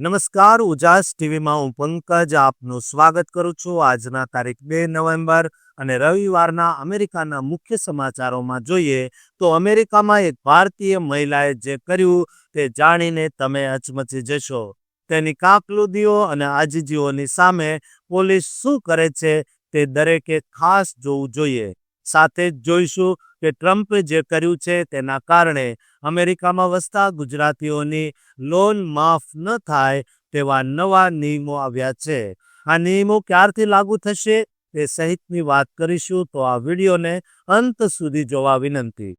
નમસ્કાર, ઉજાસ ટીવીમાં હું પંકજ આપનું સ્વાગત કરું છું. આજના તારીખ બે નવેમ્બર અને રવિવારના અમેરિકાના મુખ્ય સમાચારોમાં જોઈએ તો અમેરિકામાં એક ભારતીય મહિલાએ જે કર્યું તે જાણીને તમે અચમચી જશો. તેની કાકલુદીઓ અને આજીજીઓની સામે પોલીસ શું કરે છે તે દરેકે ખાસ જોવું જોઈએ. સાથે જ જોઈશું કે ટ્રમ્પે જે કર્યું છે તેના કારણે અમેરિકામાં વસતા ગુજરાતીઓની લોન માફ ન થાય તેવા નવા નિયમો આવ્યા છે. આ નિયમો ક્યારથી લાગુ થશે તે સહિતની વાત કરીશું તો આ વિડીયોને અંત સુધી જોવા વિનંતી.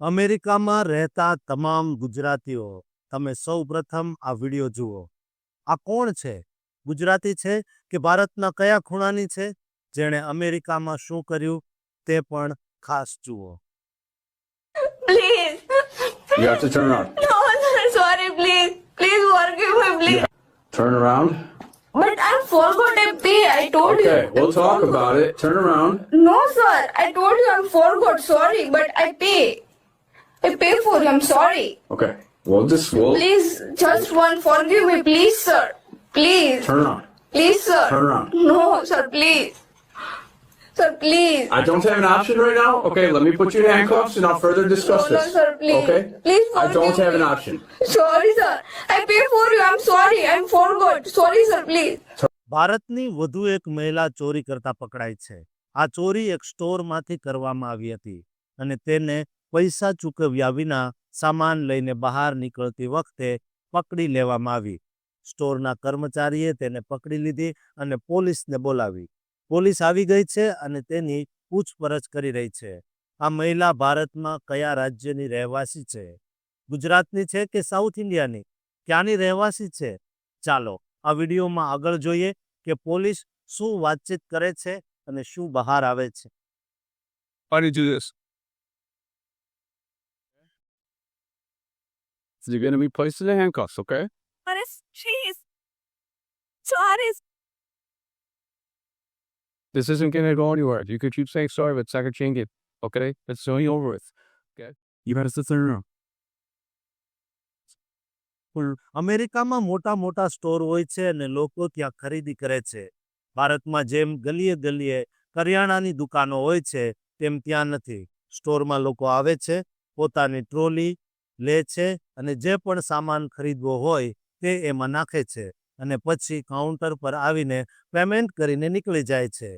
અમેરિકામાં રહેતા તમામ ગુજરાતીઓ, તમે સૌ પ્રથમ આ વીડિયો જુઓ. આ કોણ છે? ગુજરાતી છે કે ભારતના કયા ખૂણાની છે? જેણે અમેરિકામાં શું કર્યું? તે પણ ખાસ જુઓ Please. You have to turn around. No, sir, sorry, please. Please forgive me, please. Turn around. But I forgot to pay. I told Okay, you. we'll talk about it. Turn around. No, sir. I told you I forgot. Sorry, but I pay. I pay for you. I'm sorry. Okay, we'll just we'll Please, just one. Forgive me, please, sir. Please. turn around. Please, sir. Turn around. No, sir, please. Sir, please. I don't have an option right now. Okay, let me put you in handcuffs and I'll further discuss No, no, this. sir, please. Okay. Please I don't forgive have an me. option. Sorry, sir. I pay for you. I'm sorry. I'm forgot. Sorry, sir, please. ભારતની વધુ એક મહિલા ચોરી કરતા પકડાઈ છે આ ચોરી એક સ્ટોરમાંથી કરવામાં આવી હતી અને તેને પૈસા ચૂકવ્યા વિના સામાન લઈને બહાર નીકળતી વખતે પકડી લેવામાં આવી સ્ટોરના કર્મચારીએ તેને પકડી લીધી અને પોલીસને બોલાવી પોલીસ આવી ગઈ છે અને તેની પૂછપરછ કરી રહી છે આ મહિલા ભારતમાં કયા રાજ્યની રહેવાસી છે ગુજરાતની છે કે સાઉથ ઇન્ડિયાની ક્યાંની રહેવાસી છે ચાલો આ વિડીયોમાં આગળ જોઈએ કે પોલીસ શું વાતચીત કરે છે અને શું બહાર આવે છે? So you're going to be placed in the handcuffs, okay? But it's cheese? Sorry, This isn't going to go anywhere. You could keep saying sorry, but it's not going to change it, okay? It's only over with, okay? You got sit there અમેરિકામાં મોટા મોટા store હોય છે અને લોકો ત્યાં ખરીદી કરે છે ભારતમાં જેમ ગલીએ ગલીએ કરિયાણાની દુકાનો હોય છે તેમ ત્યાં નથી સ્ટોરમાં લોકો આવે છે પોતાની ટ્રોલી લે છે અને જે પણ સામાન ખરીદવો હોય તે એમાં નાખે છે અને પછી કાઉન્ટર પર આવીને પેમેન્ટ કરીને નીકળી જાય છે.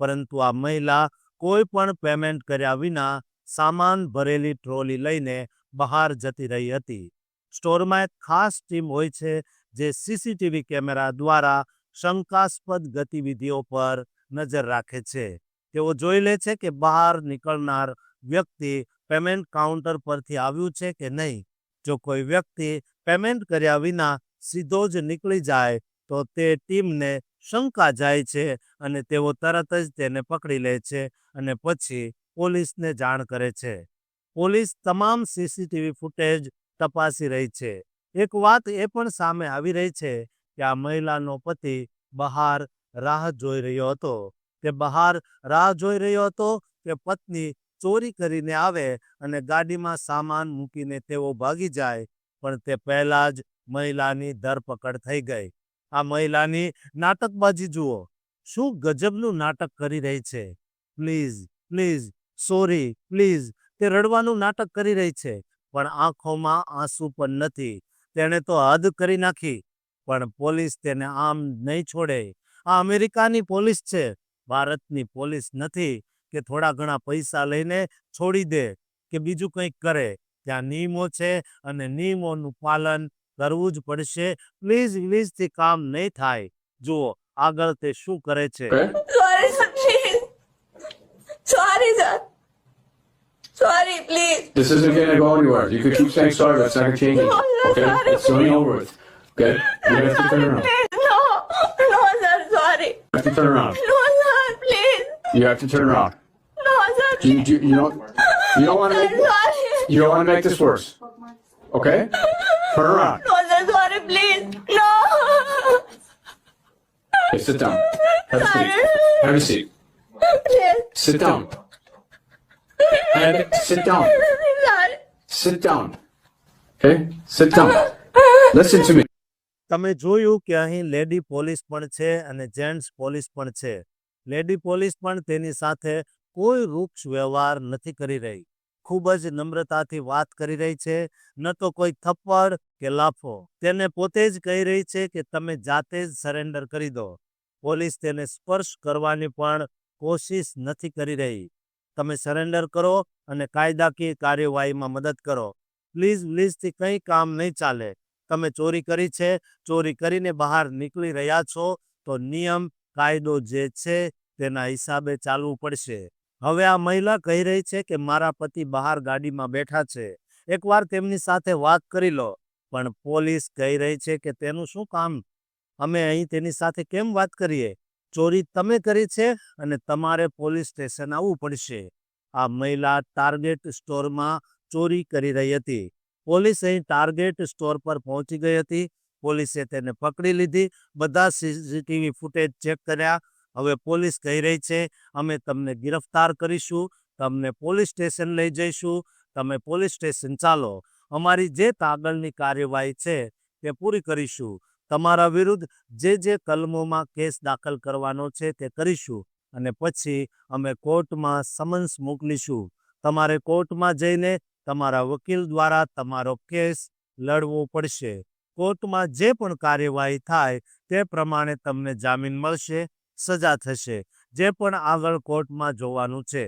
પરંતુ આ મહિલા કોઈ પણ પેમેન્ટ કર્યા વિના સામાન ભરેલી ટ્રોલી લઈને બહાર જતી રહી હતી. સ્ટોરમાં એક ખાસ ટીમ હોય છે જે સીસીટીવી કેમેરા દ્વારા શંકાસ્પદ ગતિવિધિઓ પર નજર રાખે છે. તેઓ જોઈ લે છે કે બહાર નીકળનાર વ્યક્તિ પેમેન્ટ કાઉન્ટર પરથી આવ્યું છે કે નહીં. જો કોઈ વ્યક્તિ પેમેન્ટ કર્યા વિના સીધો જ નીકળી જાય, તો તે ટીમને શંકા જાય છે અને તેઓ તરત જ તેને પકડી લે છે અને પછી પોલીસને જાણ કરે છે. પોલીસ તમામ સીસીટીવી ફૂટેજ તપાસી રહી છે. એક વાત એ પણ સામે આવી રહી છે કે આ મહિલાનો પતિ બહાર રાહ જોઈ રહ્યો હતો. તે બહાર રાહ જોઈ રહ્યો હતો કે પત્ની ચોરી કરીને આવે અને ગાડીમાં સામાન મૂકીને તેઓ ભાગી જાય, પણ તે પહેલા જ મહિલાની ધરપકડ થઈ ગઈ. આ મહિલાની નાટકબાજી જુઓ. શું ગજબનું નાટક કરી રહી છે? Please please, sorry, please. તે રડવાનું નાટક કરી રહી છે, પણ આંખોમાં આંસુ પણ નથી. તેણે તો હદ કરી નાખી, પણ પોલીસ તેને આમ નહીં છોડે. આ અમેરિકાની પોલીસ છે. ભારતની પોલીસ નથી કે થોડા ઘણા પૈસા લઈને છોડી દે કે બીજું કંઈક કરે. ત્યાં નિયમો છે અને નિયમોનું પાલન કરવું જ પડશે પ્લીઝ પ્લીઝથી કામ નહીં થાય જુઓ આગળ તે શું કરે છે Okay. sorry, sir, please. Sorry, sir. Sorry, please. This isn't going to go anywhere. You could keep saying sorry, but it's not going to change it. No, no, Okay, sorry, it's only over with. Okay, you have to turn around. Please, no. No, sir, sorry. You have to turn around. No, sir, please. You have to turn around. No, sir, You please. you, you don't you don't want to Sir, make sorry. you don't want to make this worse. Okay, turn. No, sir, sorry, please. No. Okay, sit down. Have a seat. Have a seat. Please. Sit down. Have it. Sit down. Sit down. Okay? Sit down. Listen to me. તમે જોયું કે અહીં lady police પણ છે અને gents police પણ છે lady police પણ તેની સાથે કોઈ રૂક્ષ વ્યવહાર નથી કરી રહી ખૂબ જ નમ્રતાથી વાત કરી રહી છે. ન તો કોઈ થપ્પડ કે લાફો. તેને પોતે જ કહી રહી છે કે તમે જાતે જ સરેન્ડર કરી દો. પોલીસ તેને સ્પર્શ કરવાની પણ કોશિશ નથી કરી રહી. તમે સરેન્ડર કરો અને કાયદાકીય કાર્યવાહીમાં મદદ કરો. પ્લીઝ, પ્લીઝથી કંઈ કામ નહીં ચાલે. તમે ચોરી કરી છે. ચોરી કરીને બહાર નીકળી રહ્યા છો તો નિયમ, કાયદો જે છે તેના હિસાબે ચાલવું પડશે. હવે આ મહિલા કહી રહી છે કે મારા પતિ બહાર ગાડીમાં બેઠા છે. એકવાર તેમની સાથે વાત કરી લો. પણ પોલીસ કહી રહી છે કે તેનું શું કામ? અમે અહીં તેની સાથે કેમ વાત કરીએ? ચોરી તમે કરી છે અને તમારે પોલીસ સ્ટેશન આવવું પડશે. આ મહિલા ટાર્ગેટ સ્ટોરમાં ચોરી કરી રહી હતી. પોલીસ અહીં ટાર્ગેટ સ્ટોર પર પહોંચી ગઈ હતી. પોલીસે તેને પકડી લીધી. બધા સીસીટીવી ફૂટેજ ચેક કર્યા. હવે પોલીસ કહી રહી છે, અમે તમને ગિરફ્તાર કરીશું, તમને પોલીસ સ્ટેશન લઈ જઈશું, તમે પોલીસ સ્ટેશન ચાલો. અમારી જે આગળની કાર્યવાહી છે તે પૂરી કરીશું. તમારા વિરુદ્ધ જે જે કલમોમાં કેસ દાખલ કરવાનો છે તે કરીશું. અને પછી અમે કોર્ટમાં સમન્સ મોકલીશું. તમારે કોર્ટમાં જઈને તમારા વકીલ દ્વારા તમારો કેસ લડવો પડશે. કોર્ટમાં જે પણ કાર્યવાહી થાય તે પ્રમાણે તમને જામીન મળશે. સજા થશે, જે પણ આગળ કોર્ટમાં જોવાનું છે.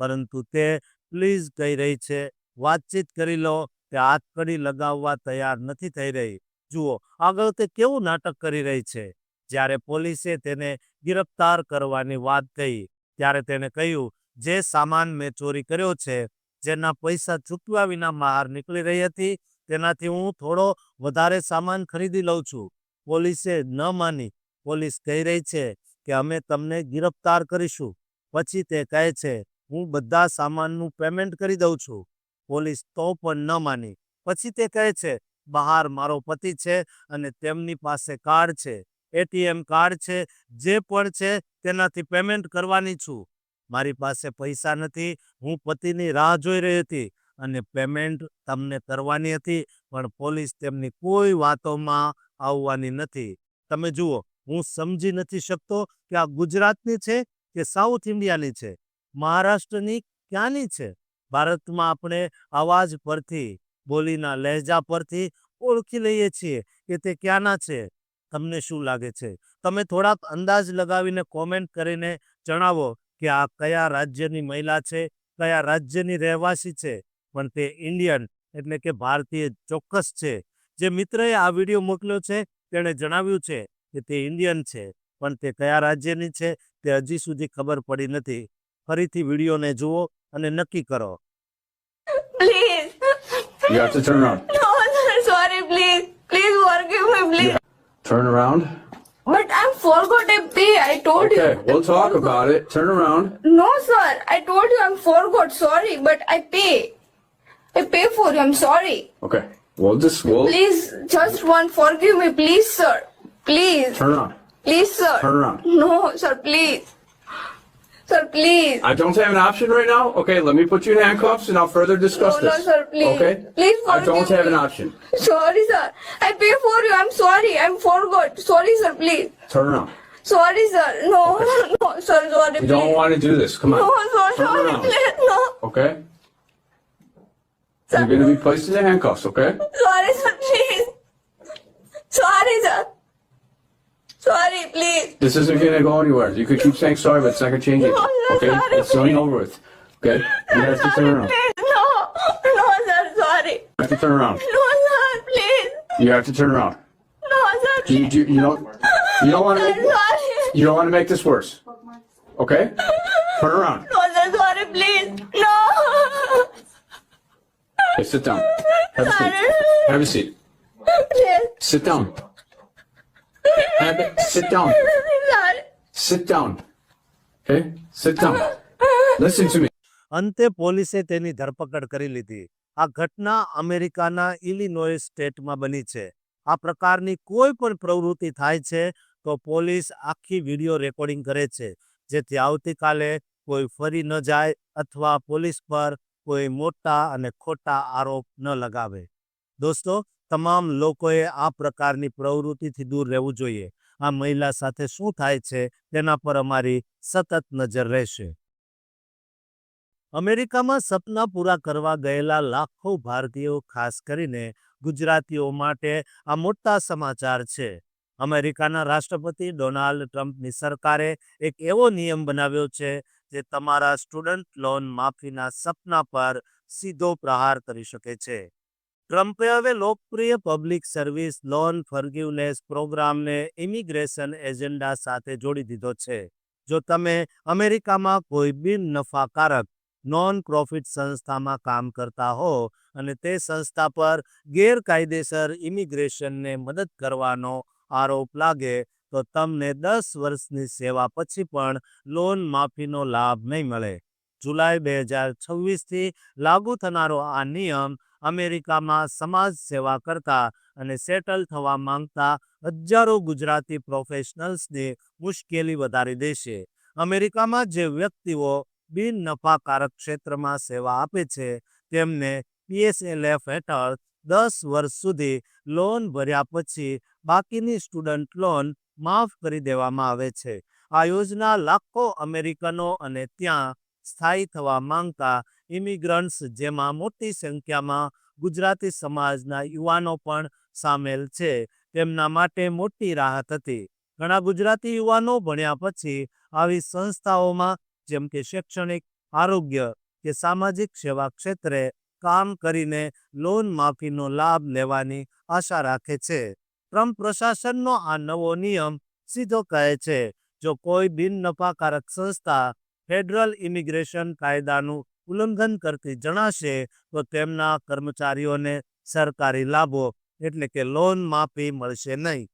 પરંતુ તે પ્લીઝ કહી રહી છે, વાતચીત કરી લો, તે હાથકડી લગાવવા તૈયાર નથી થઈ રહી. જુઓ, આગળ તે કેવું નાટક કરી રહી છે? જ્યારે પોલીસે તેને ગિરફ્તાર કરવાની વાત કહી, ત્યારે તેને કહ્યું, જે સામાન મેં ચોરી કર્યો છે, જેના પૈસા ચૂકવ્યા વિના બહાર નીકળી રહી હતી, તેનાથી હું થોડો વધારે સામાન ખરીદી લઉં છું. પોલીસે ન માની. પોલીસ કહી રહી છે કે અમે તમને ગિરફ્તાર કરીશું. પછી તે કહે છે, હું બધા સામાનનું પેમેન્ટ કરી દઉં છું. પોલીસ તો પણ ન માની. પછી તે કહે છે, બહાર મારો પતિ છે અને તેમની પાસે કાર્ડ છે. એટીએમ કાર્ડ છે, જે પણ છે તેનાથી પેમેન્ટ કરવાની છું. મારી પાસે પૈસા નથી, હું પતિની રાહ જોઈ રહી હતી અને પેમેન્ટ તમને કરવાની હતી, પણ પોલીસ તેમની કોઈ વાતોમાં આવવાની નથી. તમે જુઓ હું સમજી નથી શકતો કે આ ગુજરાતની છે કે સાઉથ ઇન્ડિયાની છે? મહારાષ્ટ્રની ક્યાંની છે? ભારતમાં આપણે અવાજ પરથી, બોલીના લહેજા પરથી ઓળખી લઈએ છીએ કે તે ક્યાંના છે? તમને શું લાગે છે? તમે થોડાક અંદાજ લગાવીને કોમેન્ટ કરીને જણાવો કે આ કયા રાજ્યની મહિલા છે, કયા રાજ્યની રહેવાસી છે? પણ તે ઇન્ડિયન એટલે કે ભારતીય ચોક્કસ છે. જે મિત્રએ આ વીડિયો મોકલ્યો છે, તેણે જણાવ્યું છે કે તે ઇન્ડિયન છે પણ તે કયા રાજ્યની છે તે હજી સુધી ખબર પડી નથી ફરીથી વિડીયોને જુઓ અને નક્કી કરો Please. You have to turn around. No, sir, sorry, please. Please forgive me, please. Turn around. But I forgot I pay. I told Okay, you. we'll talk about it. Turn around. No, sir. I told you I forgot. Sorry, but I pay. I pay for you. I'm sorry. Okay, we'll just we'll Please, just one. Forgive me, please, sir. Please. turn around. Please, sir. Turn around. No, sir, please. Sir, please. I don't have an option right now. Okay, let me put you in handcuffs and I'll further discuss No, no, this. sir, please. Okay? Please I don't have an me. option. Sorry, sir. I pay for you. I'm sorry. I'm forgot. Sorry, sir, please. Turn around. Sorry, sir. No, no, sir, sorry, You don't want to do this. Come on. No, sir, Turn sorry, around. please. No. Okay? You're going to be placed in handcuffs, okay? Sorry, sir, please. Sorry, sir. Sorry, please. This isn't to go anywhere. You could keep saying sorry, but it's not to change it. No, no, Okay? sorry, It's going over with. Okay? You have to turn around. Please, no. No, sir, sorry. You have to turn around. No, sir, please. You have to turn around. No, sir, You, please. you, you don't you don't want to make, sorry. you don't want to make this worse. Okay? Turn around. No, sir, sorry, please. No. Okay, sit down. Have a seat. Have a seat. Please. Sit down. Have it. Sit down. Sit down. Okay? Sit down. Listen to me. અંતે પોલીસે તેની ધરપકડ કરી લીધી આ ઘટના અમેરિકાના Illinois સ્ટેટમાં બની છે આ પ્રકારની કોઈ પણ પ્રવૃત્તિ થાય છે તો પોલીસ આખી વીડિયો રેકોર્ડિંગ કરે છે જેથી આવતીકાલે કોઈ ફરી ન જાય અથવા પોલીસ પર કોઈ મોટા અને ખોટા આરોપ ન લગાવે દોસ્તો તમામ લોકોએ આ પ્રકારની પ્રવૃત્તિથી દૂર રહેવું જોઈએ. આ મહિલા સાથે શું થાય છે તેના પર અમારી સતત નજર રહેશે. અમેરિકામાં સપના પૂરા કરવા ગયેલા લાખો ભારતીયો, ખાસ કરીને ગુજરાતીઓ માટે આ મોટા સમાચાર છે. અમેરિકાના રાષ્ટ્રપતિ ડોનાલ્ડ ટ્રમ્પની સરકારે એક એવો નિયમ બનાવ્યો છે જે તમારા સ્ટુડન્ટ લોન માફીના સપના પર સીધો પ્રહાર કરી શકે છે. ટ્રમ્પે હવે લોકપ્રિય પબ્લિક સર્વિસ, લોન ફર્ગ્યુનેસ પ્રોગ્રામને ઇમિગ્રેશન એજન્ડા સાથે જોડી દીધો છે. જો તમે અમેરિકામાં કોઈ બિન નફાકારક નોન પ્રોફિટ સંસ્થામાં કામ કરતા હો અને તે સંસ્થા પર ગેરકાયદેસર ઇમિગ્રેશનને મદદ કરવાનો આરોપ લાગે, તો તમને દસ વર્ષની સેવા પછી પણ લોન માફીનો લાભ નહીં મળે. જુલાઈ બે હજાર છવ્વીસથી લાગુ થનારો આ નિયમ અમેરિકામાં સમાજ સેવા કરતા અને સેટલ થવા માંગતા હજારો ગુજરાતી પ્રોફેશનલ્સની મુશ્કેલી વધારી દેશે. અમેરિકામાં જે વ્યક્તિઓ બિન નફાકારક ક્ષેત્રમાં સેવા આપે છે, તેમને પીએસએલએફ હેઠળ દસ વર્ષ સુધી લોન ભર્યા પછી બાકીની સ્ટુડન્ટ લોન માફ કરી દેવામાં આવે છે. આ યોજના લાખો અમેરિકનો અને ત્યાં સ્થાયી થવા માંગતા ઇમિગ્રન્ટ્સ, જેમાં મોટી સંખ્યામાં ગુજરાતી સમાજના યુવાનો પણ સામેલ છે. તેમના માટે મોટી રાહત હતી. ઘણા ગુજરાતી યુવાનો ભણ્યા પછી આવી સંસ્થાઓમાં, જેમ કે શૈક્ષણિક, આરોગ્ય કે સામાજિક સેવા ક્ષેત્રે કામ કરીને લોન માફીનો લાભ લેવાની આશા રાખે છે. ટ્રમ્પ પ્રશાસનનો આ નવો નિયમ સીધો કહે છે, જો કોઈ બિન નફાકારક સંસ્થા ફેડરલ ઇમિગ્રેશન કાયદાનું ઉલ્લંઘન કરતી જણાશે, તો તેમના કર્મચારીઓને સરકારી લાભો, એટલે કે લોન માફી મળશે નહીં.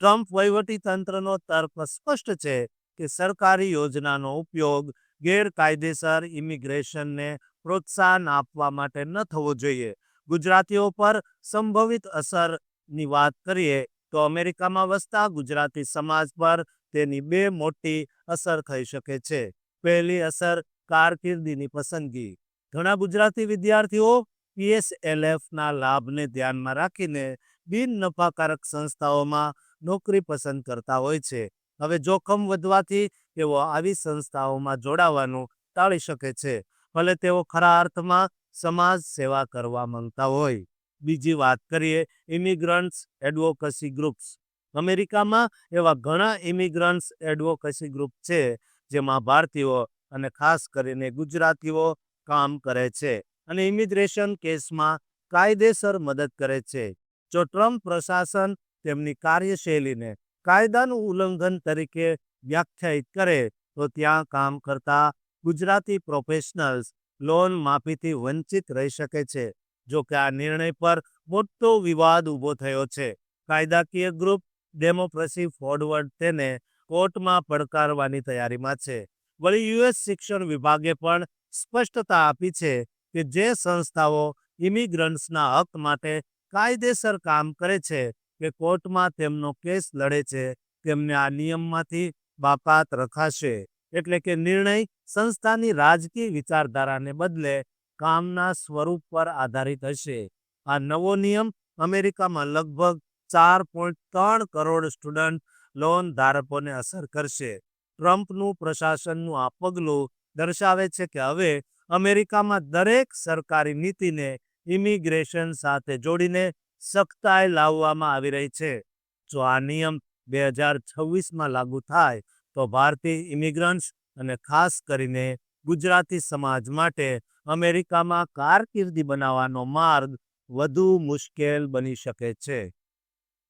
ટ્રમ્પ વહીવટી તંત્રનો તર્ક સ્પષ્ટ છે કે સરકારી યોજનાનો ઉપયોગ ગેરકાયદેસર ઇમિગ્રેશનને પ્રોત્સાહન આપવા માટે ન થવો જોઈએ. ગુજરાતીઓ પર સંભવિત અસરની વાત કરીએ, તો અમેરિકામાં વસતા ગુજરાતી સમાજ પર તેની બે મોટી અસર થઈ શકે છે. પહેલી અસર કારકિર્દીની પસંદગી. ઘણા ગુજરાતી વિદ્યાર્થીઓ પીએસએલએફના લાભને ધ્યાનમાં રાખીને બિન નફાકારક સંસ્થાઓમાં નોકરી પસંદ કરતા હોય છે. હવે જોખમ વધવાથી તેઓ આવી સંસ્થાઓમાં જોડાવાનું ટાળી શકે છે. ભલે તેઓ ખરા અર્થમાં સમાજ સેવા કરવા માંગતા હોય. બીજી વાત કરીએ, ઇમિગ્રન્ટ્સ એડવોકસી ગ્રુપ્સ. અમેરિકામાં એવા ઘણા ઇમિગ્રન્ટ્સ એડવોકસી ગ્રુપ છે, જેમાં ભારતીયો અને ખાસ કરીને ગુજરાતીઓ કામ કરે છે અને ઇમિગ્રેશન કેસમાં કાયદેસર મદદ કરે છે. જો ટ્રમ્પ પ્રશાસન તેમની કાર્યશૈલીને કાયદાનું ઉલ્લંઘન તરીકે વ્યાખ્યાયિત કરે, તો ત્યાં કામ કરતા ગુજરાતી પ્રોફેશનલ્સ લોન માફીથી વંચિત રહી શકે છે. જો કે આ નિર્ણય પર મોટો વિવાદ ઊભો થયો છે. કાયદાકીય ગ્રુપ ડેમોક્રેસી ફોરવર્ડ તેને કોર્ટમાં પડકારવાની તૈયારીમાં છે. વળી યુએસ શિક્ષણ વિભાગે પણ સ્પષ્ટતા આપી છે કે જે સંસ્થાઓ ઇમિગ્રન્ટ્સના હક માટે કાયદેસર કામ કરે છે કે કોર્ટમાં તેમનો કેસ લડે છે, તેમને આ નિયમમાંથી બાકાત રખાશે. એટલે કે નિર્ણય સંસ્થાની રાજકીય વિચારધારાને બદલે કામના સ્વરૂપ પર આધારિત હશે. આ નવો નિયમ અમેરિકામાં લગભગ ચાર પોઈન્ટ ત્રણ કરોડ સ્ટુડન્ટ લોન ધારકોને અસર કરશે. ટ્રમ્પનું પ્રશાસનનું આ પગલું દર્શાવે છે કે હવે અમેરિકામાં દરેક સરકારી નીતિને ઇમિગ્રેશન સાથે જોડીને સખ્તાઈ લાવવામાં આવી રહી છે. જો આ નિયમ બે હજાર છવ્વીસમાં લાગુ થાય, તો ભારતીય ઇમિગ્રન્ટ્સ અને ખાસ કરીને ગુજરાતી સમાજ માટે અમેરિકામાં કારકિર્દી બનાવવાનો માર્ગ વધુ મુશ્કેલ બની શકે છે.